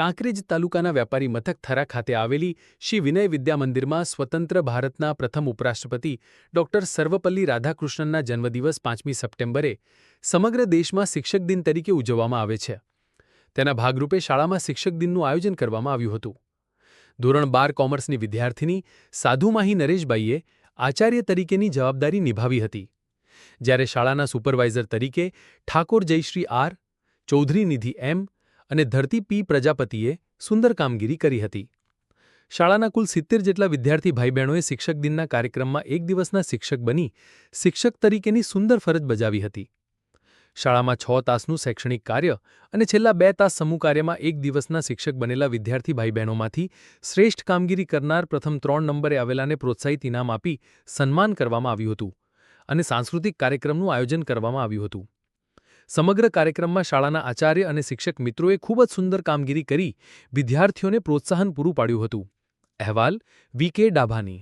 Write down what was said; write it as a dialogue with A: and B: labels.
A: કાંકરેજ તાલુકાના વેપારી મથક થરા ખાતે આવેલી શ્રી વિનય વિદ્યા મંદિરમાં સ્વતંત્ર ભારતના પ્રથમ ઉપરાષ્ટ્રપતિ ડોક્ટર સર્વપલ્લી રાધાકૃષ્ણનના જન્મદિવસ પાંચમી સપ્ટેમ્બરે સમગ્ર દેશમાં શિક્ષક દિન તરીકે ઉજવવામાં આવે છે. તેના ભાગરૂપે શાળામાં શિક્ષક દિનનું આયોજન કરવામાં આવ્યું હતું. ધોરણ બાર કોમર્સની વિદ્યાર્થીની સાધુમાહી નરેશબાઈએ આચાર્ય તરીકેની જવાબદારી નિભાવી હતી. જ્યારે શાળાના સુપરવાઇઝર તરીકે ઠાકોર જયશ્રી આર, ચૌધરી નિધિ એમ અને ધરતી પી પ્રજાપતિએ સુંદર કામગીરી કરી હતી. શાળાના કુલ સિત્તેર જેટલા વિદ્યાર્થી ભાઈ બહેનોએ શિક્ષક દિનના કાર્યક્રમમાં એક દિવસના શિક્ષક બની શિક્ષક તરીકેની સુંદર ફરજ બજાવી હતી. શાળામાં છ તાસનું શૈક્ષણિક કાર્ય અને છેલ્લા બે તાસ સમૂહ કાર્યમાં એક દિવસના શિક્ષક બનેલા વિદ્યાર્થી ભાઈ બહેનોમાંથી શ્રેષ્ઠ કામગીરી કરનાર પ્રથમ ત્રણ નંબરે આવેલાને પ્રોત્સાહિત ઇનામ આપી સન્માન કરવામાં આવ્યું હતું અને સાંસ્કૃતિક કાર્યક્રમનું આયોજન કરવામાં આવ્યું હતું. સમગ્ર કાર્યક્રમમાં શાળાના આચાર્ય અને શિક્ષક મિત્રોએ ખૂબ જ સુંદર કામગીરી કરી, વિદ્યાર્થીઓને પ્રોત્સાહન પૂરું પાડ્યું હતું. અહેવાલ વી કે ડાભાની.